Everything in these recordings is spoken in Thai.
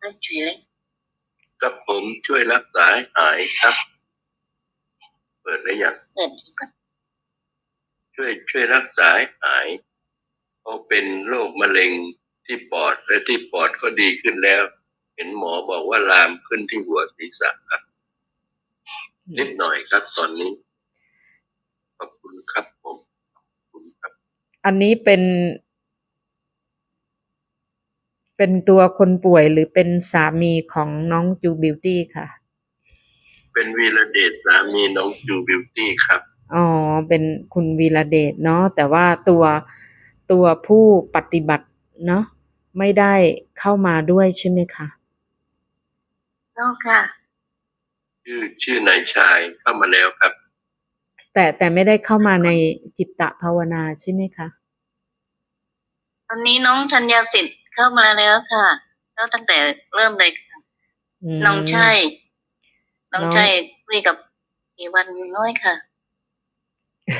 ได้เฉยกับผมช่วยรักษาให้หายครับ เปิดได้ยังเปิดก่อนช่วยช่วยรักษาให้หายเขาเป็นโรคมะเร็งที่ปอดและที่ปอดก็ดีขึ้นแล้ว เห็นหมอบอกว่าลามขึ้นที่หัวศีรษะครับนิดหน่อยครับตอนนี้ขอบคุณครับผมขอบคุณครับ อันนี้เป็น เป็นตัวคนป่วยหรือเป็นสามีของน้องจูบิวตี้ค่ะ เป็นวีระเดชสามีน้องจูบิวตี้ครับ อ๋อ เป็นคุณวีระเดชเนาะแต่ว่าตัวตัวผู้ปฏิบัติเนาะไม่ได้เข้ามาด้วยใช่ไหมคะน้องค่ะ ชื่อชื่อนายชายเข้ามาแล้วครับ แต่แต่ไม่ได้เข้ามาในจิตตภาวนาใช่ไหมคะ ตอนนี้น้องธัญญาสิทธิ์ เข้ามาแล้วค่ะแล้วตั้งแต่เริ่มเลยค่ะมน้องใช่น้องน้องใช่คุยกับอีวันน้อยค่ะ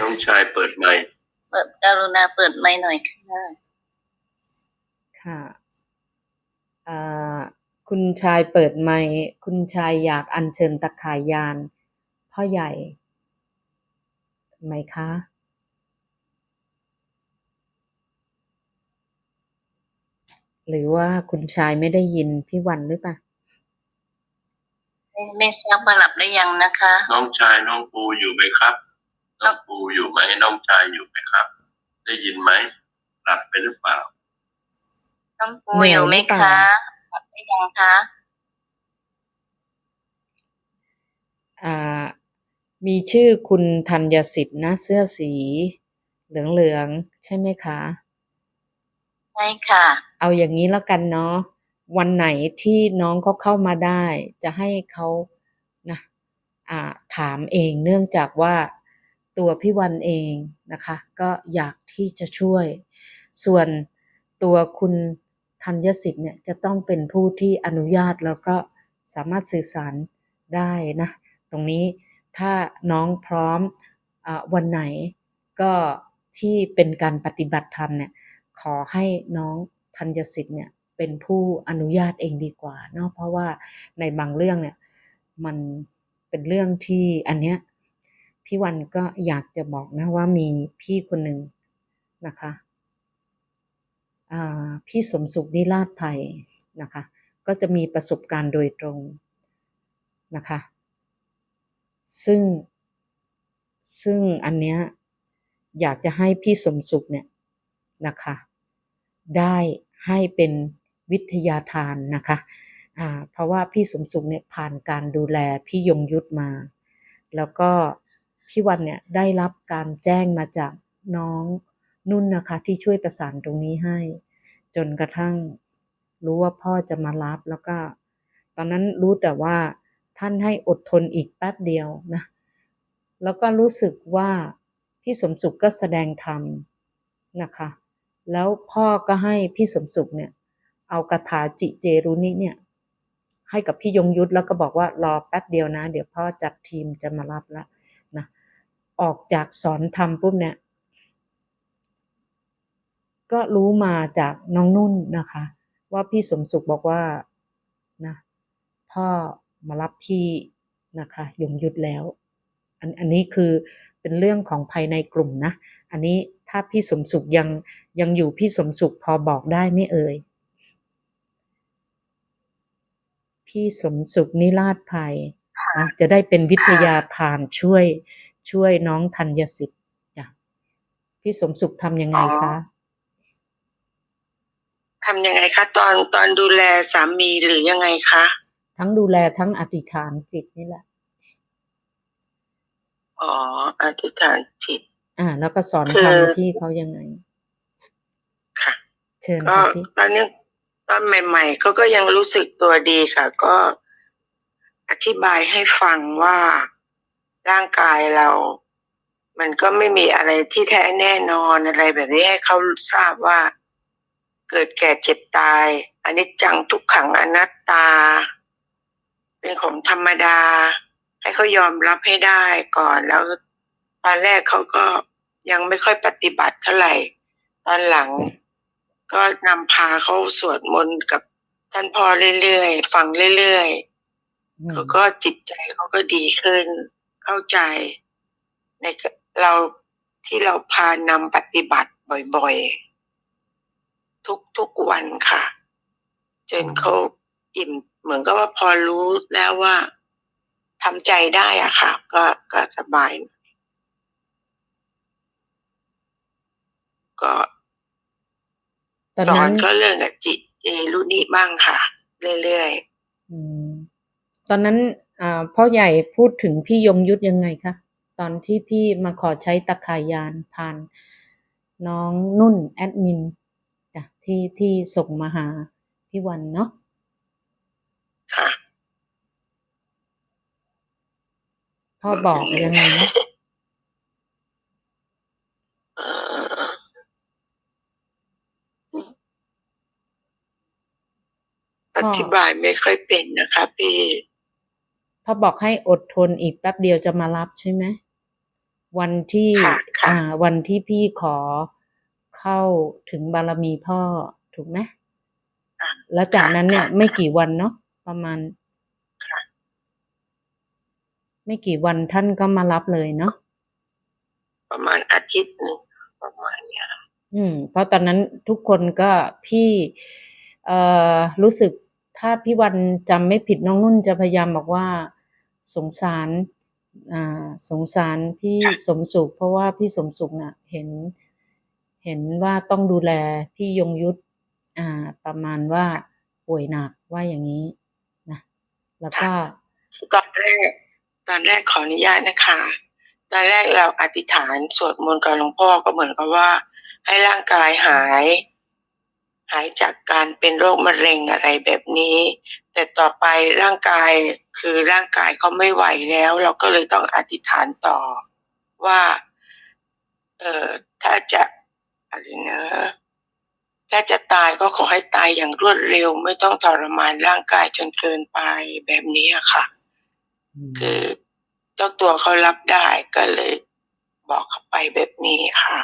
น้องชายเปิดไมค์เปิดกรุณาเปิดไมค์หน่อยค่ะค่ะอ่าคุณชายเปิดไมค์คุณชายอยากอัญเชิญตะขายยาน พ่อใหญ่ไหมคะ หรือว่าคุณชายไม่ได้ยินพี่วันหรือเปล่าไม่ไม่ทราบว่าหลับหรือยังนะคะ น้องชายน้องปูอยู่ไหมครับ น้องปูอยู่ไหมน้องชายอยู่ไหมครับ ได้ยินไหมหลับไปหรือเปล่า น้องปูเหนื่อยอยู่ไหมหรือเปล่าคะหลับหรือยังคะอ่ามีชื่อคุณธัญสิทธิ์นะเสื้อสี เหลืองๆใช่ไหมคะ ใช่ค่ะ เอาอย่างนี้แล้วกันเนาะวันไหนที่น้องเขาเข้ามาได้ จะให้เขานะอ่าถามเองเนื่องจากว่าตัวพี่วันเองนะคะ ก็อยากที่จะช่วย ส่วนตัวคุณธัญสิทธิ์เนี่ยจะต้องเป็นผู้ที่อนุญาตแล้วก็สามารถสื่อสารได้นะ ตรงนี้ถ้าน้องพร้อมอวันไหนก็ที่เป็นการปฏิบัติธรรมเนี่ย ขอให้น้องธัญสิทธิ์เนี่ยเป็นผู้อนุญาตเองดีกว่าเนาะเพราะว่าในบางเรื่องเนี่ยมันเป็นเรื่องที่อันเนี้ยพี่วันก็อยากจะบอกนะว่ามีพี่คนหนึ่งนะคะพี่สมสุขนิราชภัยนะคะ ก็จะมีประสบการณ์โดยตรงนะคะ ซึ่งซึ่งอันเนี้ยอยากจะให้พี่สมสุขเนี่ยนะคะ ได้ให้เป็นวิทยาทานนะคะเพราะว่าพี่สมสุขเนี่ยผ่านการดูแลพี่ยงยุทธมา แล้วก็พี่วันเนี่ยได้รับการแจ้งมาจากน้องนุ่นนะคะที่ช่วยประสานตรงนี้ให้ จนกระทั่งรู้ว่าพ่อจะมารับแล้วก็ ตอนนั้นรู้แต่ว่าท่านให้อดทนอีกแป๊บเดียวนะ แล้วก็รู้สึกว่าพี่สมสุขก็แสดงธรรมนะคะ แล้วพ่อก็ให้พี่สมสุขเนี่ยเอากระถาจิเจรุนิเนี่ยให้กับพี่ยงยุทธแล้วก็บอกว่ารอแป๊บเดียวนะ เดี๋ยวพ่อจัดทีมจะมารับล้วนะออกจากสอนธรรมปุ๊บเนี่ยก็รู้มาจากน้องนุ่นนะคะ ว่าพี่สมสุขบอกว่านะพ่อมารับพี่นะคะยงยุทธแล้วอันอันนี้คือเป็นเรื่องของภายในกลุ่มนะ อันนี้ ถ้าพี่สมสุขยังยังอยู่พี่สมสุขพอบอกได้ไหม่เอ่ย พี่สมสุขนิราชภัยนะจะได้เป็นวิทยาผ่านช่วยช่วยน้องธัญสิทธิ์จ้ะพี่สมสุขทำยังไงคะทำยังไงคะ ตอนตอนดูแลสามีหรือยังไงคะ ทั้งดูแลทั้งอธิษฐานจิตนี่แหละ อ๋ออธิษฐานจิต อ่า แล้วก็สอนคือทำพี่เขายังไง ค่ะ เชิญก็ค่ะพี่ตอนนี้ตอนใหม่ๆเขาก็ยังรู้สึกตัวดีค่ะ ก็อธิบายให้ฟังว่าร่างกายเรา มันก็ไม่มีอะไรที่แท้แน่นอนอะไรแบบนี้ให้เขาทราบว่า เกิดแก่เจ็บตายอันนี้จังทุกขังอนัตตา เป็นของธรรมดา ให้เขายอมรับให้ได้ก่อนแล้ว ตอนแรกเขาก็ยังไม่ค่อยปฏิบัติเท่าไหร่ ตอนหลังก็นำพาเขาสวดมนต์กับท่านพ่อเรื่อยๆ ฟังเรื่อยอืๆมเขาก็จิตใจเขาก็ดีขึ้น เข้าใจในกเราที่เราพานำปฏิบัติบ่อยๆ ทุกทุกวันค่ะ จนเขาอิ่มเหมือนกับว่าพอรู้แล้วว่าทำใจได้อะค่ะ ก็ก็สบายก็ต อนสอนั้นนก็เรื่องกับจิเอรุนิบ้างค่ะ เรื่อยอืมตอนนั้นอ่าพ่อใหญ่พูดถึงพี่ยงยุทธยังไงคะตอนที่พี่มาขอใช้ตะขายยานผ่านน้องนุ่นแอดมินจ้ะที่ที่ส่งมาหาพี่วันเนาะๆค่ะพ่อบอกยังไงนะ เอ่อ อธิบายไม่ค่อยเป็นนะคะพี่พ่อบอกให้อดทนอีกแป๊บเดียวจะมารับใช่ไหมวันที่ค่ะค่ะอ่า วันที่พี่ขอเข้าถึงบารมีพ่อถูกไหมค่ะแล้วจากนั้นเนี่ยค่ะไม่กี่วันเนาะประมาณค่ะไม่กี่วันท่านก็มารับเลยเนาะประมาณอาทิตย์หนึ่งประมาณเนี้ยอืม เพราะตอนนั้นทุกคนก็พี่ เอ่อรู้สึก ถ้าพี่วันจำไม่ผิดน้องนุ่นจะพยายามบอกว่าสงสารอ่าสงสารพี่สมสุข เพราะว่าพี่สมสุขน่ะเห็นเห็นว่าต้องดูแลพี่ยงยุทธอ่าประมาณว่าป่วยหนักว่าอย่างนี้นะแล้วก็ตอนแรกตอนแรกขออนุญาตนะคะ ตอนแรกเราอธิษฐานสวดมนต์กับหลวงพ่อก็เหมือนกับว่า ให้ร่างกายหาย หายจากการเป็นโรคมะเร็งอะไรแบบนี้ แต่ต่อไปร่างกายคือร่างกายเขาไม่ไหวแล้ว เราก็เลยต้องอธิษฐานต่อว่าเอ่อถ้าจะอะไรนะถ้าจะตายก็ขอให้ตายอย่างรวดเร็ว ไม่ต้องทรมานร่างกายจนเกินไปแบบนี้อะค่ะ คือเจ้าตัวเขารับได้ก็เลยบอกเขาไปแบบนี้ค่ะ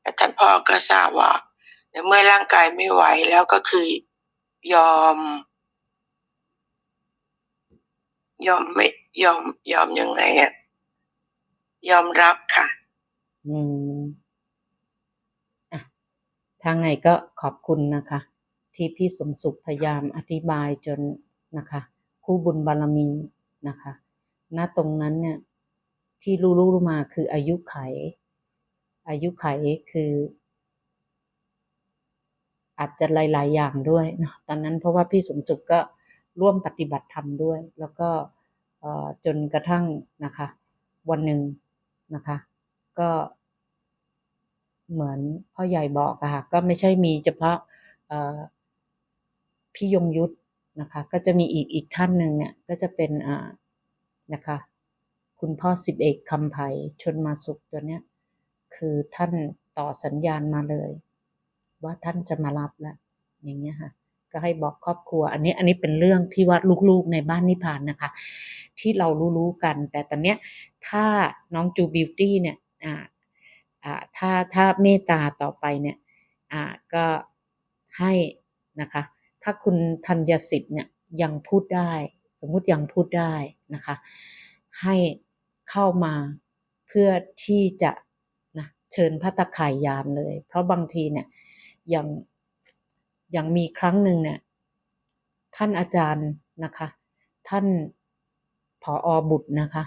แต่ท่านพ่อก็ทราบว่า ในเมื่อร่างกายไม่ไหวแล้วก็คือยอม ยอมไม่ยอมยอมยังไงอะยอมรับค่ะ อืมอะถ้าไงก็ขอบคุณนะคะ ที่พี่สมสุขพยายามอธิบายจนนะคะ คู่บุญบารมีนะคะณตรงนั้นเนี่ย ที่รู้รู้มาคืออายุไข อายุไขคือ อาจจะหลาย ๆ อย่างด้วยเนาะตอนนั้นเพราะว่าพี่สมสุขก็ร่วมปฏิบัติธรรมด้วย แล้วก็จนกระทั่งนะคะ วันหนึ่งนะคะ ก็เหมือนพ่อใหญ่บอกอะค่ะก็ไม่ใช่มีเฉพาะพี่ยงยุทธนะคะ ก็จะมีอีกอีกท่านหนึ่งเนี่ยก็จะเป็นอ่านะคะ คุณพ่อสิบเอกคำไผ่ชนมาสุขตัวเนี้ยคือท่านต่อสัญญาณมาเลย ว่าท่านจะมารับแล้วอย่างเงี้ยค่ะก็ให้บอกครอบครัว อันนี้อันนี้เป็นเรื่องที่ว่าลูกๆในบ้านนิพานนะคะ ที่เรารู้ๆกัน แต่ตอนเนี้ยถ้าน้องจูบิวตี้เนี่ยอ่าอ่าถ้าถ้าเมตตาต่อไปเนี่ยอ่าก็ให้นะคะ ถ้าคุณธัญสิทธิ์เนี่ยยังพูดได้ สมมุติยังพูดได้นะคะ ให้เข้ามาเพื่อที่จะนะเชิญพระตะข่ายยานเลย เพราะบางทีเนี่ย อย่างอย่างมีครั้งหนึ่งเนี่ย ท่านอาจารย์นะคะ ท่านผออบุตรนะคะ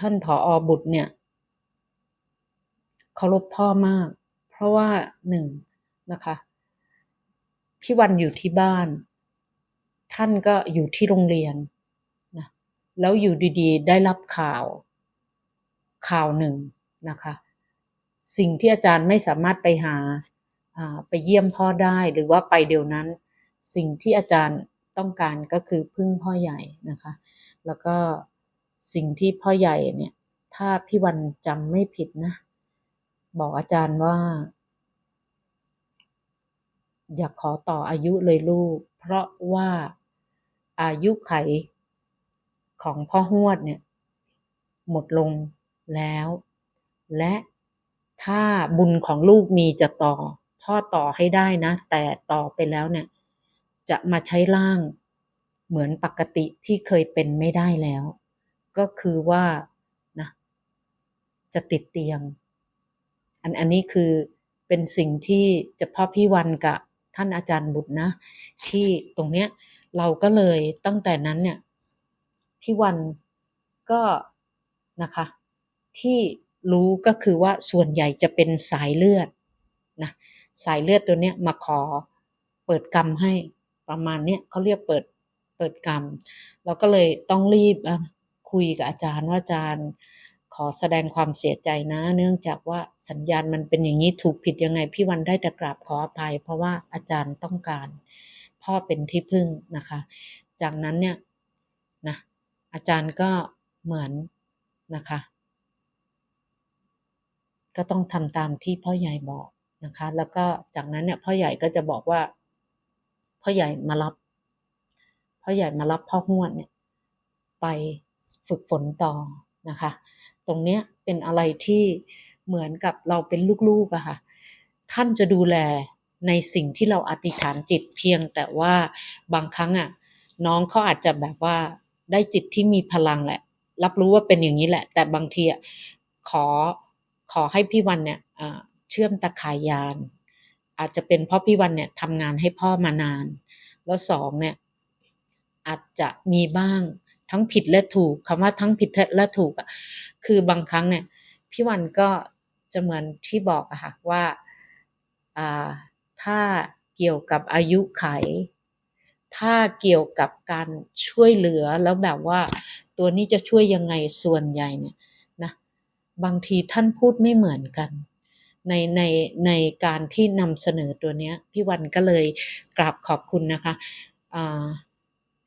ท่านผออบุตรเนี่ยเคารพพ่อมาก เพราะว่าหนึ่งนะคะพี่วันอยู่ที่บ้าน ท่านก็อยู่ที่โรงเรียนนะแล้วอยู่ดีๆ ได้รับข่าวข่าวหนึ่งนะคะ สิ่งที่อาจารย์ไม่สามารถไปหาไปเยี่ยมพ่อได้หรือว่าไปเดี๋ยวนั้น สิ่งที่อาจารย์ต้องการก็คือพึ่งพ่อใหญ่นะคะ แล้วก็สิ่งที่พ่อใหญ่เนี่ยถ้าพี่วันจำไม่ผิดนะ บอกอาจารย์ว่า อยากขอต่ออายุเลยลูก เพราะว่าอายุไขของพ่อหวดเนี่ย หมดลงแล้ว และ ถ้าบุญของลูกมีจะต่อ พ่อต่อให้ได้นะ แต่ต่อไปแล้วเนี่ย จะมาใช้ร่างเหมือนปกติที่เคยเป็นไม่ได้แล้ว ก็คือว่านะจะติดเตียง อันอันนี้คือเป็นสิ่งที่เฉพาะพี่วันกับท่านอาจารย์บุตรนะ ที่ตรงเนี้ยเราก็เลยตั้งแต่นั้นเนี่ยพี่วันก็นะคะ ที่ รู้ก็คือว่าส่วนใหญ่จะเป็นสายเลือดนะสายเลือดตัวเนี้ยมาขอเปิดกรรมให้ประมาณเนี้ยเขาเรียกเปิดเปิดกรรม เราก็เลยต้องรีบคุยกับอาจารย์ว่าอาจารย์ขอแสดงความเสียใจนะ เนื่องจากว่าสัญญาณมันเป็นอย่างนี้ถูกผิดยังไง พี่วันได้แต่กราบขออภัย เพราะว่าอาจารย์ต้องการ พ่อเป็นที่พึ่งนะคะ จากนั้นเนี่ยนะอาจารย์ก็เหมือนนะคะ ก็ต้องทำตามที่พ่อใหญ่บอกนะคะ แล้วก็จากนั้นเนี่ยพ่อใหญ่ก็จะบอกว่า พ่อใหญ่มารับ พ่อใหญ่มารับพ่อหวดเนี่ย ไปฝึกฝนต่อนะคะ ตรงเนี้ยเป็นอะไรที่เหมือนกับเราเป็นลูกๆอะค่ะ ท่านจะดูแลในสิ่งที่เราอธิษฐานจิตเพียงแต่ว่าบางครั้งอะน้องเขาอาจจะแบบว่าได้จิตที่มีพลังแหละ รับรู้ว่าเป็นอย่างนี้แหละ แต่บางทีอะขอ ขอให้พี่วันเนี่ยเชื่อมตะข่ายยาน อาจจะเป็นเพราะพี่วันเนี่ยทำงานให้พ่อมานาน แล้วสองเนี่ยอาจจะมีบ้างทั้งผิดและถูกคำว่าทั้งผิดและถูกอะคือบางครั้งเนี่ยพี่วันก็จะเหมือนที่บอกอะค่ะว่าถ้าเกี่ยวกับอายุไข ถ้าเกี่ยวกับการช่วยเหลือแล้วแบบว่าตัวนี้จะช่วยยังไงส่วนใหญ่เนี่ย บางทีท่านพูดไม่เหมือนกัน ในในในการที่นำเสนอตัวเนี้ยพี่วันก็เลยกราบขอบคุณนะคะ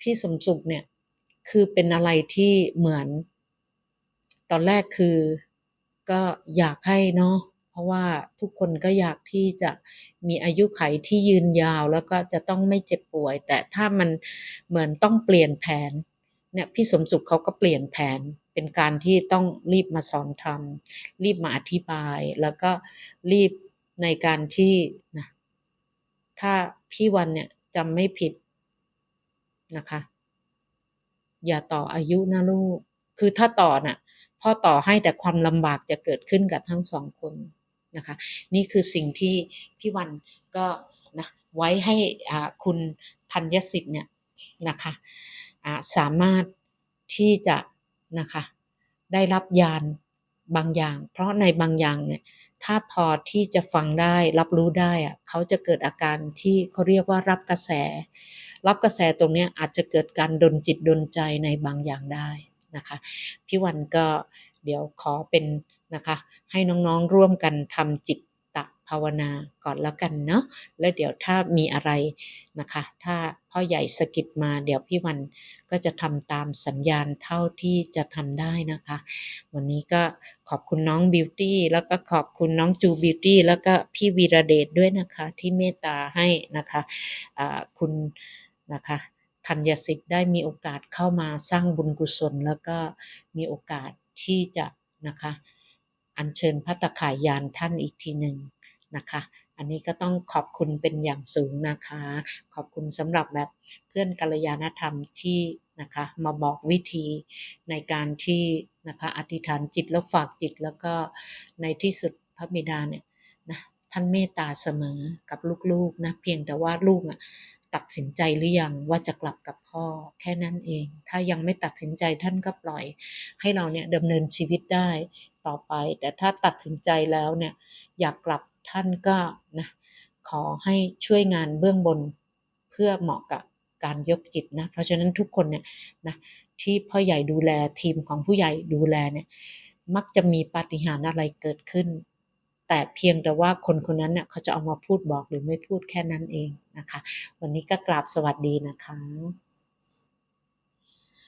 พี่สมสุขเนี่ยคือเป็นอะไรที่เหมือน ตอนแรกคือก็อยากให้เนาะเพราะว่าทุกคนก็อยากที่จะมีอายุไขที่ยืนยาวแล้วก็จะต้องไม่เจ็บป่วย แต่ถ้ามันเหมือนต้องเปลี่ยนแผนเนี่ยพี่สมสุขเขาก็เปลี่ยนแผน เป็นการที่ต้องรีบมาสอนทำรีบมาอธิบาย แล้วก็รีบในการที่นะถ้าพี่วันเนี่ยจำไม่ผิดนะคะ อย่าต่ออายุนะลูก คือถ้าต่อน่ะพ่อต่อให้แต่ความลำบากจะเกิดขึ้นกับทั้งสองคนนะคะ นี่คือสิ่งที่พี่วันก็นะไว้ให้คุณธัญสิทธิ์เนี่ยนะคะอ่าสามารถที่จะ นะคะ ได้รับยานบางอย่าง เพราะในบางอย่างเนี่ยถ้าพอที่จะฟังได้รับรู้ได้อะเขาจะเกิดอาการที่เขาเรียกว่ารับกระแส รับกระแสตรงนี้อาจจะเกิดการดนจิตดนใจในบางอย่างได้นะคะพี่วันก็เดี๋ยวขอเป็นนะคะ ให้น้องๆร่วมกันทำจิต ภาวนาก่อนแล้วกันเนาะแล้วเดี๋ยวถ้ามีอะไรนะคะ ถ้าพ่อใหญ่สะกิดมาเดี๋ยวพี่วันก็จะทำตามสัญญาณเท่าที่จะทำได้นะคะ วันนี้ก็ขอบคุณน้องบิวตี้แล้วก็ขอบคุณน้องจูบิวตี้แล้วก็พี่วีระเดชด้วยนะคะ ที่เมตตาให้นะคะอ่าคุณนะคะธัญสิทธิ์ได้มีโอกาสเข้ามาสร้างบุญกุศล แล้วก็มีโอกาสที่จะนะคะอัญเชิญพระตะขายยานท่านอีกทีหนึ่ง นะคะ อันนี้ก็ต้องขอบคุณเป็นอย่างสูงนะคะ ขอบคุณสำหรับแบบเพื่อนกัลยาณธรรมที่นะคะมาบอกวิธีในการที่นะคะอธิษฐานจิตแล้วฝากจิตแล้วก็ในที่สุดพระบิดาเนี่ยนะท่านเมตตาเสมอกับลูกๆนะเพียงแต่ว่าลูกอะตัดสินใจหรือยังว่าจะกลับกับพ่อแค่นั้นเอง ถ้ายังไม่ตัดสินใจท่านก็ปล่อย ให้เราเนี่ยดำเนินชีวิตได้ต่อไป แต่ถ้าตัดสินใจแล้วเนี่ยอยากกลับ ท่านก็นะขอให้ช่วยงานเบื้องบนเพื่อเหมาะกับการยกจิตนะเพราะฉะนั้นทุกคนเนี่ยนะที่พ่อใหญ่ดูแลทีมของผู้ใหญ่ดูแลเนี่ยมักจะมีปาฏิหาริย์อะไรเกิดขึ้น แต่เพียงแต่ว่าคนคนนั้นเนี่ยเขาจะเอามาพูดบอกหรือไม่พูดแค่นั้นเองนะคะ วันนี้ก็กราบสวัสดีนะคะ